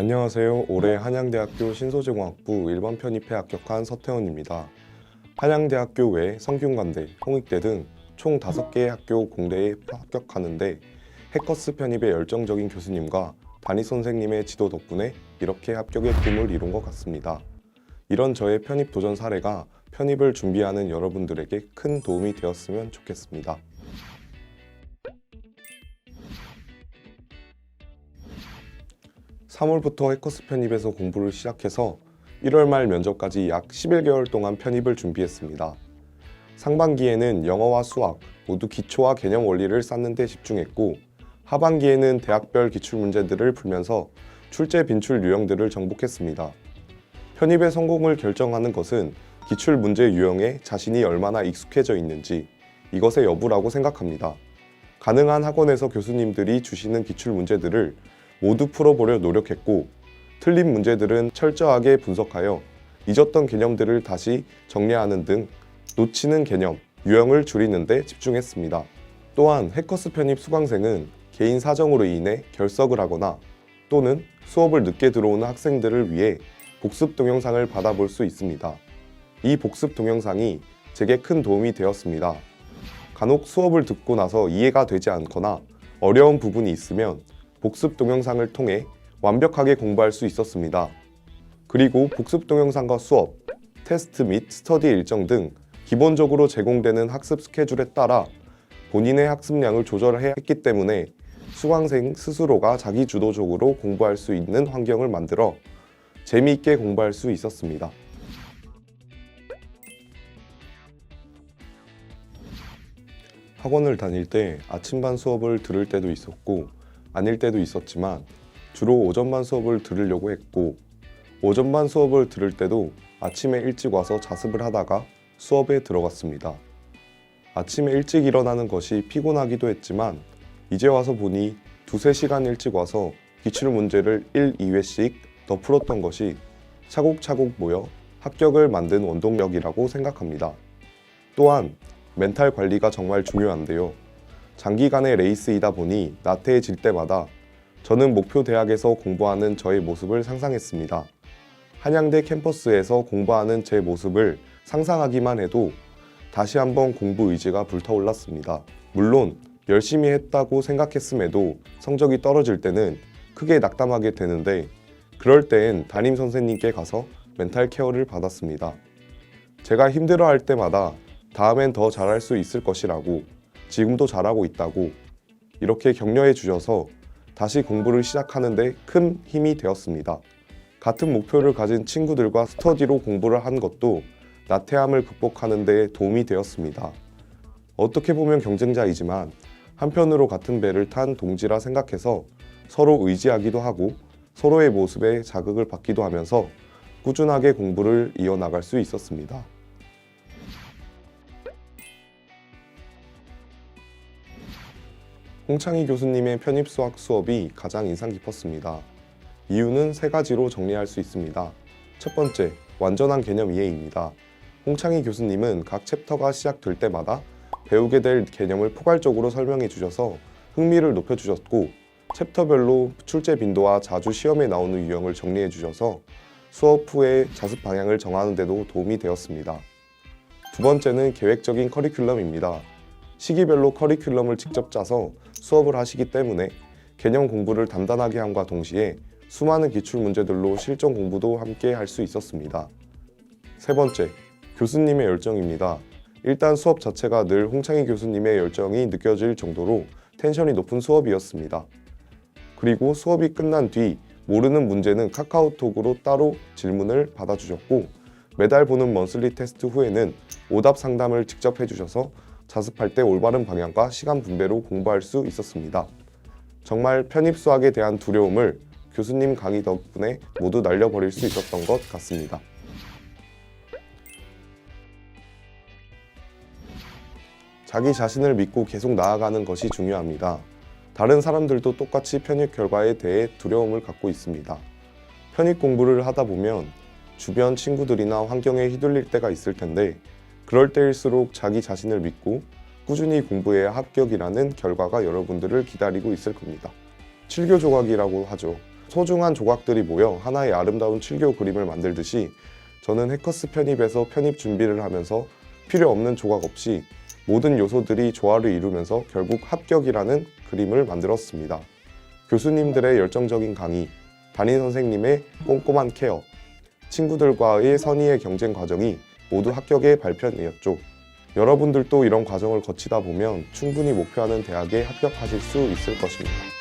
안녕하세요. 올해 한양대학교 신소재공학부 일반 편입에 합격한 서태원입니다. 한양대학교 외 성균관대, 홍익대 등 총 5개의 학교 공대에 합격하는데 해커스 편입에 열정적인 교수님과 담임 선생님의 지도 덕분에 이렇게 합격의 꿈을 이룬 것 같습니다. 이런 저의 편입 도전 사례가 편입을 준비하는 여러분들에게 큰 도움이 되었으면 좋겠습니다. 3월부터 해커스 편입에서 공부를 시작해서 1월 말 면접까지 약 11개월 동안 편입을 준비했습니다. 상반기에는 영어와 수학 모두 기초와 개념 원리를 쌓는 데 집중했고 하반기에는 대학별 기출 문제들을 풀면서 출제 빈출 유형들을 정복했습니다. 편입의 성공을 결정하는 것은 기출 문제 유형에 자신이 얼마나 익숙해져 있는지 이것의 여부라고 생각합니다. 가능한 학원에서 교수님들이 주시는 기출 문제들을 모두 풀어보려 노력했고 틀린 문제들은 철저하게 분석하여 잊었던 개념들을 다시 정리하는 등 놓치는 개념, 유형을 줄이는 데 집중했습니다. 또한 해커스 편입 수강생은 개인 사정으로 인해 결석을 하거나 또는 수업을 늦게 들어오는 학생들을 위해 복습 동영상을 받아볼 수 있습니다. 이 복습 동영상이 제게 큰 도움이 되었습니다. 간혹 수업을 듣고 나서 이해가 되지 않거나 어려운 부분이 있으면 복습 동영상을 통해 완벽하게 공부할 수 있었습니다. 그리고 복습 동영상과 수업, 테스트 및 스터디 일정 등 기본적으로 제공되는 학습 스케줄에 따라 본인의 학습량을 조절해야 했기 때문에 수강생 스스로가 자기 주도적으로 공부할 수 있는 환경을 만들어 재미있게 공부할 수 있었습니다. 학원을 다닐 때 아침반 수업을 들을 때도 있었고 아닐 때도 있었지만 주로 오전반 수업을 들으려고 했고 오전반 수업을 들을 때도 아침에 일찍 와서 자습을 하다가 수업에 들어갔습니다. 아침에 일찍 일어나는 것이 피곤하기도 했지만 이제 와서 보니 두세 시간 일찍 와서 기출 문제를 1, 2회씩 더 풀었던 것이 차곡차곡 모여 합격을 만든 원동력이라고 생각합니다. 또한 멘탈 관리가 정말 중요한데요. 장기간의 레이스이다 보니 나태해질 때마다 저는 목표 대학에서 공부하는 저의 모습을 상상했습니다. 한양대 캠퍼스에서 공부하는 제 모습을 상상하기만 해도 다시 한번 공부 의지가 불타올랐습니다. 물론 열심히 했다고 생각했음에도 성적이 떨어질 때는 크게 낙담하게 되는데 그럴 땐 담임 선생님께 가서 멘탈 케어를 받았습니다. 제가 힘들어 할 때마다 다음엔 더 잘할 수 있을 것이라고 지금도 잘하고 있다고 이렇게 격려해 주셔서 다시 공부를 시작하는데 큰 힘이 되었습니다. 같은 목표를 가진 친구들과 스터디로 공부를 한 것도 나태함을 극복하는 데 도움이 되었습니다. 어떻게 보면 경쟁자이지만 한편으로 같은 배를 탄 동지라 생각해서 서로 의지하기도 하고 서로의 모습에 자극을 받기도 하면서 꾸준하게 공부를 이어나갈 수 있었습니다. 홍창희 교수님의 편입 수학 수업이 가장 인상 깊었습니다. 이유는 세 가지로 정리할 수 있습니다. 첫 번째, 완전한 개념 이해입니다. 홍창희 교수님은 각 챕터가 시작될 때마다 배우게 될 개념을 포괄적으로 설명해 주셔서 흥미를 높여 주셨고 챕터별로 출제 빈도와 자주 시험에 나오는 유형을 정리해 주셔서 수업 후에 자습 방향을 정하는 데도 도움이 되었습니다. 두 번째는 계획적인 커리큘럼입니다. 시기별로 커리큘럼을 직접 짜서 수업을 하시기 때문에 개념 공부를 단단하게 함과 동시에 수많은 기출 문제들로 실전 공부도 함께 할 수 있었습니다. 세 번째, 교수님의 열정입니다. 일단 수업 자체가 늘 홍창희 교수님의 열정이 느껴질 정도로 텐션이 높은 수업이었습니다. 그리고 수업이 끝난 뒤 모르는 문제는 카카오톡으로 따로 질문을 받아주셨고 매달 보는 먼슬리 테스트 후에는 오답 상담을 직접 해주셔서 자습할 때 올바른 방향과 시간 분배로 공부할 수 있었습니다. 정말 편입 수학에 대한 두려움을 교수님 강의 덕분에 모두 날려버릴 수 있었던 것 같습니다. 자기 자신을 믿고 계속 나아가는 것이 중요합니다. 다른 사람들도 똑같이 편입 결과에 대해 두려움을 갖고 있습니다. 편입 공부를 하다 보면 주변 친구들이나 환경에 휘둘릴 때가 있을 텐데 그럴 때일수록 자기 자신을 믿고 꾸준히 공부해야 합격이라는 결과가 여러분들을 기다리고 있을 겁니다. 7교 조각이라고 하죠. 소중한 조각들이 모여 하나의 아름다운 칠교 그림을 만들듯이 저는 해커스 편입에서 편입 준비를 하면서 필요 없는 조각 없이 모든 요소들이 조화를 이루면서 결국 합격이라는 그림을 만들었습니다. 교수님들의 열정적인 강의, 담임 선생님의 꼼꼼한 케어, 친구들과의 선의의 경쟁 과정이 모두 합격의 발편이었죠. 여러분들도 이런 과정을 거치다 보면 충분히 목표하는 대학에 합격하실 수 있을 것입니다.